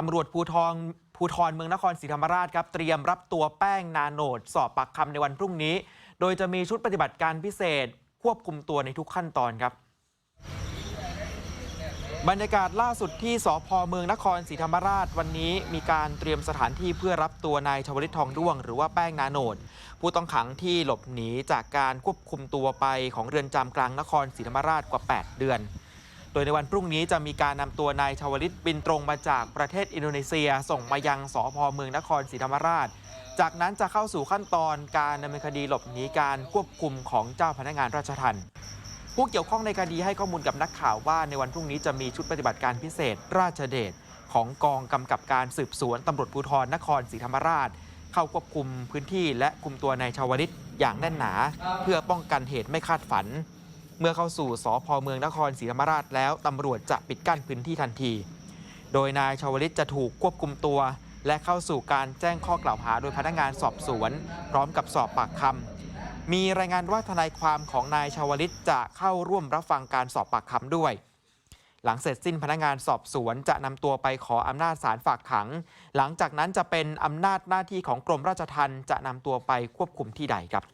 ตำรวจภูทรภูทรเมืองนครศรีธรรมราชครับเตรียมรับตัวแป้งนาโนด สอบปากคำในวันพรุ่งนี้ โดยจะมีชุดปฏิบัติการพิเศษ ควบคุมตัวในทุกขั้นตอนครับ บรรยากาศล่าสุดที่สพเมืองนครศรีธรรมราชวันนี้ มีการเตรียมสถานที่เพื่อรับตัวนายชวลิตทองด้วง หรือว่าแป้งนาโนด ผู้ต้องขังที่หลบหนีจากการควบคุมตัวไปของเรือนจำกลางนครศรีธรรมราชกว่า 8 เดือน ยในวันพรุ่งนี้จะมีการนำตัวนายชาวลิตบินตรงมาจากประเทศอินโดนีเซีย ส่งมายังสพเมืองนครศรีธรรมราช จากนั้นจะเข้าสู่ขั้นตอนการดำเนินคดีหลบหนีการควบคุมของเจ้าพนักงานราชทัณฑ์ผู้เกี่ยวข้องในคดีให้ข้อมูลกับนักข่าวว่าในวันพรุ่งนี้จะมีชุดปฏิบัติการพิเศษราชเดชของกองกำกับการสืบสวนตำรวจภูธรนครศรีธรรมราช เข้าควบคุมพื้นที่และคุมตัวนายชาวลิตอย่างแน่นหนา เพื่อป้องกันเหตุไม่คาดฝัน เมื่อเข้าสู่สพเมืองนครศรีธรรมราชแล้วตำรวจจะปิดกั้นพื้นที่ทันที โดยนายชาวลิตจะถูกควบคุมตัว และเข้าสู่การแจ้งข้อกล่าวหาโดยพนักงานสอบสวน พร้อมกับสอบปากคำมีรายงานว่าทนายความของนายชาวลิตจะเข้าร่วมรับฟังการสอบปากคำด้วย หลังเสร็จสิ้นพนักงานสอบสวนจะนำตัวไปขออำนาจศาลฝากขัง หลังจากนั้นจะเป็นอำนาจหน้าที่ของกรมราชทัณฑ์จะนำตัวไปควบคุมที่ใดครับ